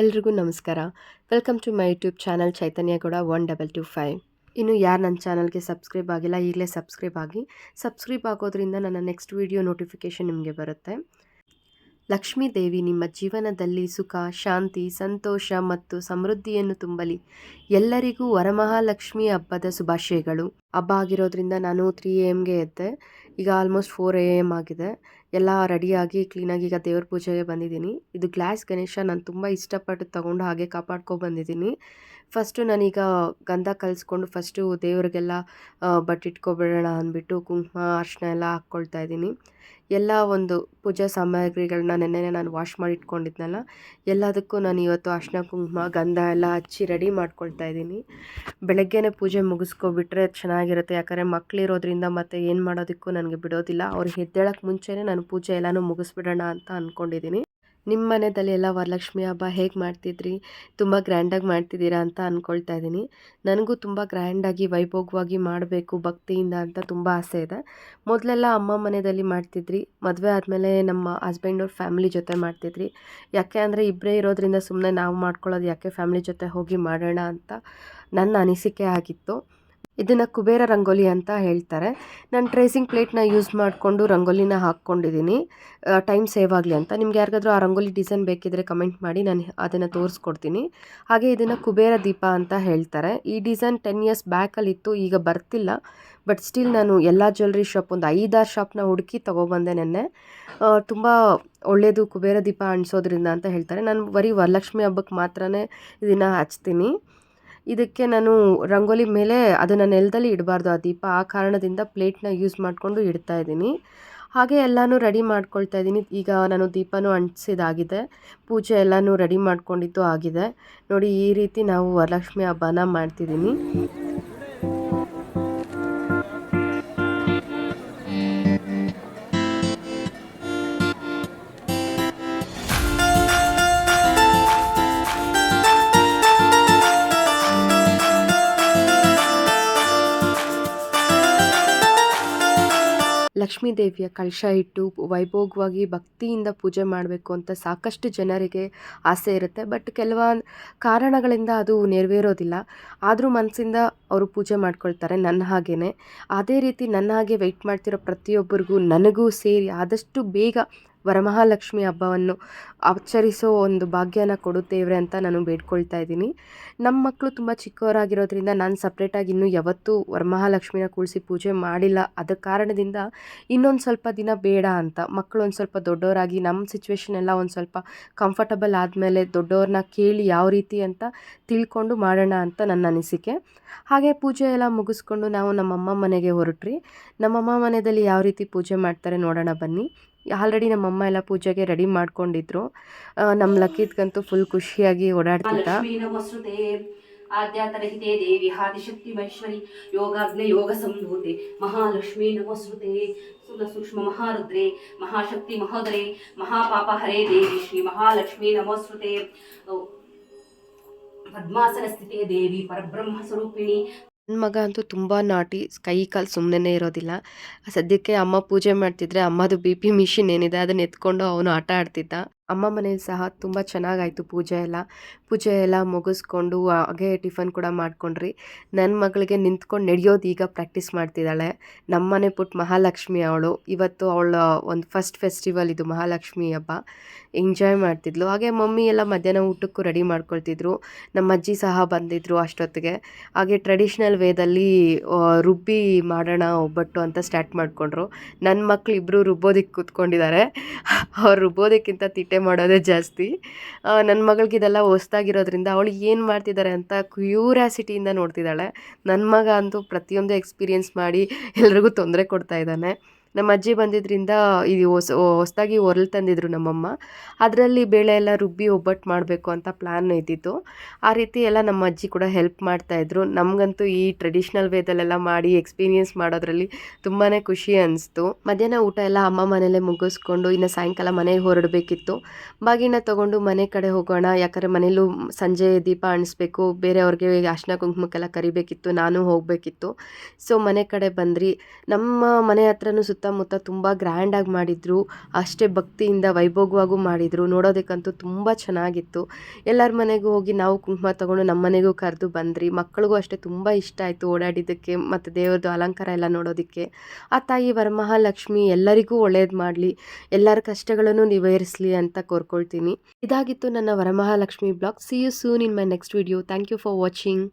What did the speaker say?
ಎಲ್ರಿಗೂ ನಮಸ್ಕಾರ. Welcome to my YouTube channel Chaitanya ಕೂಡ ಒನ್ ಡಬಲ್ ಟು ಫೈವ್ ಇನ್ನು ಯಾರು ನನ್ನ ಚಾನಲ್ಗೆ ಸಬ್ಸ್ಕ್ರೈಬ್ ಆಗಿಲ್ಲ, ಈಗಲೇ ಸಬ್ಸ್ಕ್ರೈಬ್ ಆಗಿ. ಸಬ್ಸ್ಕ್ರೈಬ್ ಆಗೋದ್ರಿಂದ ನನ್ನ ನೆಕ್ಸ್ಟ್ ವಿಡಿಯೋ ನೋಟಿಫಿಕೇಷನ್ ನಿಮಗೆ ಬರುತ್ತೆ. ಲಕ್ಷ್ಮೀ ದೇವಿ ನಿಮ್ಮ ಜೀವನದಲ್ಲಿ ಸುಖ, ಶಾಂತಿ, ಸಂತೋಷ ಮತ್ತು ಸಮೃದ್ಧಿಯನ್ನು ತುಂಬಲಿ. ಎಲ್ಲರಿಗೂ ವರಮಹಾಲಕ್ಷ್ಮಿ ಹಬ್ಬದ ಶುಭಾಶಯಗಳು. ಹಬ್ಬ ಆಗಿರೋದ್ರಿಂದ ನಾನು ತ್ರೀ ಎ ಎಮ್ಗೆ ಎದ್ದೆ. ಈಗ ಆಲ್ಮೋಸ್ಟ್ ಫೋರ್ ಎ ಎಂ ಆಗಿದೆ. ಎಲ್ಲ ರೆಡಿಯಾಗಿ ಕ್ಲೀನಾಗಿ ಈಗ ದೇವ್ರ ಪೂಜೆಗೆ ಬಂದಿದ್ದೀನಿ. ಇದು ಗ್ಲಾಸ್ ಗಣೇಶ ನಾನು ತುಂಬ ಇಷ್ಟಪಟ್ಟು ತೊಗೊಂಡು ಹಾಗೆ ಕಾಪಾಡ್ಕೊ ಬಂದಿದ್ದೀನಿ. ಫಸ್ಟು ನಾನೀಗ ಗಂಧ ಕಲಿಸ್ಕೊಂಡು ಫಸ್ಟು ದೇವ್ರಿಗೆಲ್ಲ ಬಟ್ಟಿಟ್ಕೊಬಿಡೋಣ ಅಂದ್ಬಿಟ್ಟು ಕುಂಕುಮ, ಅರ್ಶಿನ ಎಲ್ಲ ಹಾಕ್ಕೊಳ್ತಾ ಇದ್ದೀನಿ. ಎಲ್ಲ ಒಂದು ಪೂಜಾ ಸಾಮಗ್ರಿಗಳನ್ನ ನೆನ್ನೆ ನಾನು ವಾಶ್ ಮಾಡಿ ಇಟ್ಕೊಂಡಿದ್ನಲ್ಲ ಎಲ್ಲದಕ್ಕೂ ನಾನು ಇವತ್ತು ಅರ್ಶಿನ, ಕುಂಕುಮ, ಗಂಧ ಎಲ್ಲ ಹಚ್ಚಿ ರೆಡಿ ಮಾಡ್ಕೊಳ್ತಾ ಇದ್ದೀನಿ. ಬೆಳಗ್ಗೆನೇ ಪೂಜೆ ಮುಗಿಸ್ಕೊಬಿಟ್ರೆ ಚೆನ್ನಾಗಿರುತ್ತೆ. ಯಾಕಂದರೆ ಮಕ್ಕಳಿರೋದ್ರಿಂದ ಮತ್ತೆ ಏನು ಮಾಡೋದಕ್ಕೂ ನನಗೆ ಬಿಡೋದಿಲ್ಲ. ಅವ್ರು ಎದ್ದೇಳಕ್ಕೆ ಮುಂಚೆನೇ ನಾನು ಪೂಜೆ ಎಲ್ಲನೂ ಮುಗಿಸ್ಬಿಡೋಣ ಅಂತ ಅಂದ್ಕೊಂಡಿದ್ದೀನಿ ನಿಮ್ಮ ಮನೆಯಲ್ಲಿ ಎಲ್ಲ ವರಲಕ್ಷ್ಮಿ ಹಬ್ಬ ಹೇಗೆ ಮಾಡ್ತಿದ್ರಿ? ತುಂಬ ಗ್ರ್ಯಾಂಡಾಗಿ ಮಾಡ್ತಿದ್ದೀರಾ ಅಂತ ಅಂದ್ಕೊಳ್ತಾ ಇದ್ದೀನಿ ನನಗೂ ತುಂಬ ಗ್ರ್ಯಾಂಡಾಗಿ ವೈಭೋಗವಾಗಿ ಮಾಡಬೇಕು, ಭಕ್ತಿಯಿಂದ ಅಂತ ತುಂಬ ಆಸೆ ಇದೆ. ಮೊದಲೆಲ್ಲ ಅಮ್ಮ ಮನೆಯಲ್ಲಿ ಮಾಡ್ತಿದ್ರಿ. ಮದುವೆ ಆದಮೇಲೆ ನಮ್ಮ ಹಸ್ಬೆಂಡ್ ಅವ್ರ ಫ್ಯಾಮಿಲಿ ಜೊತೆ ಮಾಡ್ತಿದ್ರಿ. ಯಾಕೆ ಅಂದರೆ ಇಬ್ಬರೇ ಇರೋದ್ರಿಂದ ಸುಮ್ಮನೆ ನಾವು ಮಾಡ್ಕೊಳ್ಳೋದು ಯಾಕೆ ಫ್ಯಾಮಿಲಿ ಜೊತೆ ಹೋಗಿ ಮಾಡೋಣ ಅಂತ ನನ್ನ ಅನಿಸಿಕೆ ಆಗಿತ್ತು. ಇದನ್ನು ಕುಬೇರ ರಂಗೋಲಿ ಅಂತ ಹೇಳ್ತಾರೆ. ನಾನು ಟ್ರೇಸಿಂಗ್ ಪ್ಲೇಟ್ನ ಯೂಸ್ ಮಾಡಿಕೊಂಡು ರಂಗೋಲಿನ ಹಾಕ್ಕೊಂಡಿದ್ದೀನಿ ಟೈಮ್ ಸೇವ್ ಆಗಲಿ ಅಂತ. ನಿಮ್ಗೆ ಯಾರಿಗಾದ್ರೂ ಆ ರಂಗೋಲಿ ಡಿಸೈನ್ ಬೇಕಿದ್ರೆ ಕಮೆಂಟ್ ಮಾಡಿ, ನಾನು ಅದನ್ನು ತೋರಿಸ್ಕೊಡ್ತೀನಿ. ಹಾಗೆ ಇದನ್ನು ಕುಬೇರ ದೀಪ ಅಂತ ಹೇಳ್ತಾರೆ. ಈ ಡಿಸೈನ್ ಟೆನ್ ಇಯರ್ಸ್ ಬ್ಯಾಕಲ್ಲಿತ್ತು ಈಗ ಬರ್ತಿಲ್ಲ. ಬಟ್ ಸ್ಟಿಲ್ ನಾನು ಎಲ್ಲ ಜ್ಯುವೆಲ್ರಿ ಶಾಪ್ ಒಂದು ಐದಾರು ಶಾಪ್ನ ಹುಡುಕಿ ತೊಗೊಬಂದೆ ನೆನ್ನೆ. ತುಂಬ ಒಳ್ಳೆಯದು ಕುಬೇರ ದೀಪ ಅಣಿಸೋದ್ರಿಂದ ಅಂತ ಹೇಳ್ತಾರೆ. ನಾನು ಬರೀ ವರಲಕ್ಷ್ಮಿ ಹಬ್ಬಕ್ಕೆ ಮಾತ್ರನೇ ಇದನ್ನು ಹಚ್ತೀನಿ. ಇದಕ್ಕೆ ನಾನು ರಂಗೋಲಿ ಮೇಲೆ ಅದನ್ನು ನೆಲದಲ್ಲಿ ಇಡಬಾರ್ದು. ಆ ದೀಪ ಆ ಕಾರಣದಿಂದ ಪ್ಲೇಟ್ನ ಯೂಸ್ ಮಾಡಿಕೊಂಡು ಇಡ್ತಾ ಇದ್ದೀನಿ. ಹಾಗೆ ಎಲ್ಲನೂ ರೆಡಿ ಮಾಡ್ಕೊಳ್ತಾ ಇದ್ದೀನಿ. ಈಗ ನಾನು ದೀಪನೂ ಅಂಟಿಸಿದಾಗಿದೆ. ಪೂಜೆ ಎಲ್ಲನೂ ರೆಡಿ ಮಾಡ್ಕೊಂಡಿದ್ದು ಆಗಿದೆ. ನೋಡಿ ಈ ರೀತಿ ನಾವು ವರಲಕ್ಷ್ಮಿ ಹಬ್ಬನ ಮಾಡ್ತಿದ್ದೀನಿ. ಲಕ್ಷ್ಮೀ ದೇವಿಯ ಕಳಶ ಇಟ್ಟು ವೈಭೋಗವಾಗಿ ಭಕ್ತಿಯಿಂದ ಪೂಜೆ ಮಾಡಬೇಕು ಅಂತ ಸಾಕಷ್ಟು ಜನರಿಗೆ ಆಸೆ ಇರುತ್ತೆ. ಬಟ್ ಕೆಲವೊಂದು ಕಾರಣಗಳಿಂದ ಅದು ನೆರವೇರೋದಿಲ್ಲ. ಆದರೂ ಮನಸ್ಸಿಂದ ಅವರು ಪೂಜೆ ಮಾಡ್ಕೊಳ್ತಾರೆ ನನ್ನ ಹಾಗೇ ಅದೇ ರೀತಿ ನನ್ನ ಹಾಗೆ ವೆಯ್ಟ್ ಮಾಡ್ತಿರೋ ಪ್ರತಿಯೊಬ್ಬರಿಗೂ ನನಗೂ ಸೇರಿ ಆದಷ್ಟು ಬೇಗ ವರಮಹಾಲಕ್ಷ್ಮಿ ಹಬ್ಬವನ್ನು ಆಚರಿಸೋ ಒಂದು ಭಾಗ್ಯನ ಕೊಡುತ್ತೇವ್ರೆ ಅಂತ ನಾನು ಬೇಡ್ಕೊಳ್ತಾ ಇದ್ದೀನಿ. ನಮ್ಮ ಮಕ್ಕಳು ತುಂಬ ಚಿಕ್ಕವರಾಗಿರೋದ್ರಿಂದ ನಾನು ಸಪ್ರೇಟಾಗಿ ಇನ್ನೂ ಯಾವತ್ತೂ ವರಮಹಾಲಕ್ಷ್ಮಿನ ಕೂರಿಸಿ ಪೂಜೆ ಮಾಡಿಲ್ಲ. ಅದ ಕಾರಣದಿಂದ ಇನ್ನೊಂದು ಸ್ವಲ್ಪ ದಿನ ಬೇಡ ಅಂತ. ಮಕ್ಕಳು ಒಂದು ಸ್ವಲ್ಪ ದೊಡ್ಡವರಾಗಿ ನಮ್ಮ ಸಿಚುವೇಶನ್ ಎಲ್ಲ ಒಂದು ಸ್ವಲ್ಪ ಕಂಫರ್ಟಬಲ್ ಆದಮೇಲೆ ದೊಡ್ಡವ್ರನ್ನ ಕೇಳಿ ಯಾವ ರೀತಿ ಅಂತ ತಿಳ್ಕೊಂಡು ಮಾಡೋಣ ಅಂತ ನನ್ನ ಅನಿಸಿಕೆ. ಹಾಗೆ ಪೂಜೆ ಎಲ್ಲ ಮುಗಿಸ್ಕೊಂಡು ನಾವು ನಮ್ಮಮ್ಮ ಮನೆಗೆ ಹೊರಟ್ರಿ. ನಮ್ಮಮ್ಮ ಮನೆಯಲ್ಲಿ ಯಾವ ರೀತಿ ಪೂಜೆ ಮಾಡ್ತಾರೆ ನೋಡೋಣ ಬನ್ನಿ. ಆಲ್ರೆಡಿ ನಮ್ಮಮ್ಮ ಎಲ್ಲ ಪೂಜೆಗೆ ರೆಡಿ ಮಾಡ್ಕೊಂಡಿದ್ರು. ನಮ್ಮ ಲಕ್ಕಿದ್ಗಂತೂ ಫುಲ್ ಖುಷಿಯಾಗಿ ಓಡಾಡ್ತಿದ್ದ. ಆದ್ಯಾತರಹಿತೆ ದೇವಿ ಆದಿಶಕ್ತಿ ಮೈಶ್ವರಿ ಯೋಗಾಗ್ನ ಯೋಗ ಸಂಭೂತೆ ಮಹಾಲಕ್ಷ್ಮೀ ನಮಸ್ರುತೆ ಸೂಕ್ಷ್ಮ ಮಹಾರುದ್ರೆ, ಮಹಾಶಕ್ತಿ ಮಹೋದರೆ, ಮಹಾಪಾಪ ಹರೇ ದೇವಿ, ಶ್ರೀ ಮಹಾಲಕ್ಷ್ಮೀ ನಮಸ್ರುತೆ ಪದ್ಮಾಸನ ಸ್ಥಿತಿಯ ದೇವಿ, ಪರಬ್ರಹ್ಮ ಸ್ವರೂಪಿಣಿ. ನನ್ನ ಮಗ ಅಂತೂ ತುಂಬ ನಾಟಿ, ಕೈ ಕಾಲು ಸುಮ್ಮನೆ ಇರೋದಿಲ್ಲ. ಸದ್ಯಕ್ಕೆ ಅಮ್ಮ ಪೂಜೆ ಮಾಡ್ತಿದ್ರೆ ಅಮ್ಮದು ಬಿ ಪಿ ಮಿಷಿನ್ ಏನಿದೆ ಅದನ್ನ ಎತ್ಕೊಂಡು ಅವನು ಆಟ ಆಡ್ತಿದ್ದ. ಅಮ್ಮ ಮನೇಲಿ ಸಹ ತುಂಬ ಚೆನ್ನಾಗಾಯಿತು ಪೂಜೆ ಎಲ್ಲ. ಪೂಜೆ ಎಲ್ಲ ಮುಗಿಸ್ಕೊಂಡು ಹಾಗೆ ಟಿಫನ್ ಕೂಡ ಮಾಡ್ಕೊಂಡ್ರಿ. ನನ್ನ ಮಗಳಿಗೆ ನಿಂತ್ಕೊಂಡು ನಡೆಯೋದು ಈಗ ಪ್ರಾಕ್ಟೀಸ್ ಮಾಡ್ತಿದ್ದಾಳೆ. ನಮ್ಮನೆ ಪುಟ್ಟ ಮಹಾಲಕ್ಷ್ಮಿ ಅವಳು. ಇವತ್ತು ಅವಳ ಒಂದು ಫಸ್ಟ್ ಫೆಸ್ಟಿವಲ್ ಇದು ಮಹಾಲಕ್ಷ್ಮಿ ಹಬ್ಬ. ಎಂಜಾಯ್ ಮಾಡ್ತಿದ್ಲು. ಹಾಗೆ ಮಮ್ಮಿ ಎಲ್ಲ ಮಧ್ಯಾಹ್ನ ಊಟಕ್ಕೂ ರೆಡಿ ಮಾಡ್ಕೊಳ್ತಿದ್ರು. ನಮ್ಮ ಅಜ್ಜಿ ಸಹ ಬಂದಿದ್ದರು ಅಷ್ಟೊತ್ತಿಗೆ. ಹಾಗೆ ಟ್ರೆಡಿಷ್ನಲ್ ವೇದಲ್ಲಿ ರುಬ್ಬಿ ಮಾಡೋಣ ಒಬ್ಬಟ್ಟು ಅಂತ ಸ್ಟಾರ್ಟ್ ಮಾಡಿಕೊಂಡ್ರು. ನನ್ನ ಮಕ್ಕಳು ಇಬ್ಬರು ರುಬ್ಬೋದಕ್ಕೆ ಕೂತ್ಕೊಂಡಿದ್ದಾರೆ. ಅವ್ರು ರುಬ್ಬೋದಕ್ಕಿಂತ ತಿಟ್ಟೆ ಮಾಡೋದೇ ಜಾಸ್ತಿ. ನನ್ನ ಮಗಳಿಗೆ ಇದೆಲ್ಲ ಹೊಸ್ದಾಗಿರೋದ್ರಿಂದ ಅವಳು ಏನು ಮಾಡ್ತಿದ್ದಾರೆ ಅಂತ ಕ್ಯೂರ್ಯಾಸಿಟಿಯಿಂದ ನೋಡ್ತಿದ್ದಾಳೆ. ನನ್ನ ಮಗ ಅಂತೂ ಪ್ರತಿಯೊಂದು ಎಕ್ಸ್ಪೀರಿಯೆನ್ಸ್ ಮಾಡಿ ಎಲ್ರಿಗೂ ತೊಂದರೆ ಕೊಡ್ತಾ ಇದ್ದಾನೆ. ನಮ್ಮ ಅಜ್ಜಿ ಬಂದಿದ್ದರಿಂದ ಇದು ಹೊಸ, ಹೊಸದಾಗಿ ಒರಲು ತಂದಿದ್ರು ನಮ್ಮಮ್ಮ. ಅದರಲ್ಲಿ ಬೇಳೆ ಎಲ್ಲ ರುಬ್ಬಿ ಒಬ್ಬಟ್ಟು ಮಾಡಬೇಕು ಅಂತ ಪ್ಲ್ಯಾನ್ ಇದ್ದಿತ್ತು. ಆ ರೀತಿ ಎಲ್ಲ ನಮ್ಮ ಅಜ್ಜಿ ಕೂಡ ಹೆಲ್ಪ್ ಮಾಡ್ತಾಯಿದ್ರು ನಮಗಂತೂ ಈ ಟ್ರೆಡಿಷ್ನಲ್ ವೇದಲ್ಲೆಲ್ಲ ಮಾಡಿ ಎಕ್ಸ್ಪೀರಿಯನ್ಸ್ ಮಾಡೋದ್ರಲ್ಲಿ ತುಂಬಾ ಖುಷಿ ಅನಿಸ್ತು. ಮಧ್ಯಾಹ್ನ ಊಟ ಎಲ್ಲ ಅಮ್ಮ ಮನೇಲೆ ಮುಗಿಸ್ಕೊಂಡು ಇನ್ನು ಸಾಯಂಕಾಲ ಮನೆಗೆ ಹೊರಡಬೇಕಿತ್ತು. ಬಾಗಿನ ತೊಗೊಂಡು ಮನೆ ಕಡೆ ಹೋಗೋಣ, ಯಾಕಂದರೆ ಮನೇಲೂ ಸಂಜೆ ದೀಪ ಅಣಿಸ್ಬೇಕು, ಬೇರೆಯವ್ರಿಗೆ ಅರ್ಶಿನ ಕುಂಕುಮಕ್ಕೆಲ್ಲ ಕರಿಬೇಕಿತ್ತು, ನಾನು ಹೋಗಬೇಕಿತ್ತು. ಸೊ ಮನೆ ಕಡೆ ಬಂದ್ರಿ. ನಮ್ಮ ಮನೆ ಹತ್ರನೂ ಸುತ್ತ ಸುತ್ತಮುತ್ತ ತುಂಬ ಗ್ರ್ಯಾಂಡಾಗಿ ಮಾಡಿದರು, ಅಷ್ಟೇ ಭಕ್ತಿಯಿಂದ ವೈಭೋಗವಾಗೂ ಮಾಡಿದರು, ನೋಡೋದಕ್ಕಂತೂ ತುಂಬ ಚೆನ್ನಾಗಿತ್ತು. ಎಲ್ಲರ ಮನೆಗೂ ಹೋಗಿ ನಾವು ಕುಂಕುಮ ತಗೊಂಡು ನಮ್ಮ ಮನೆಗೂ ಕರೆದು ಬಂದ್ರಿ. ಮಕ್ಕಳಿಗೂ ಅಷ್ಟೇ ತುಂಬ ಇಷ್ಟ ಆಯಿತು ಓಡಾಡಿದ್ದಕ್ಕೆ ಮತ್ತು ದೇವ್ರದ್ದು ಅಲಂಕಾರ ಎಲ್ಲ ನೋಡೋದಕ್ಕೆ. ಆ ತಾಯಿ ವರಮಹಾಲಕ್ಷ್ಮಿ ಎಲ್ಲರಿಗೂ ಒಳ್ಳೇದು ಮಾಡಲಿ, ಎಲ್ಲರ ಕಷ್ಟಗಳನ್ನು ನಿವಾರಿಸಲಿ ಅಂತ ಕೋರ್ಕೊಳ್ತೀನಿ. ಇದಾಗಿತ್ತು ನನ್ನ Varamahalakshmi blog. See you soon in my next video thank you for watching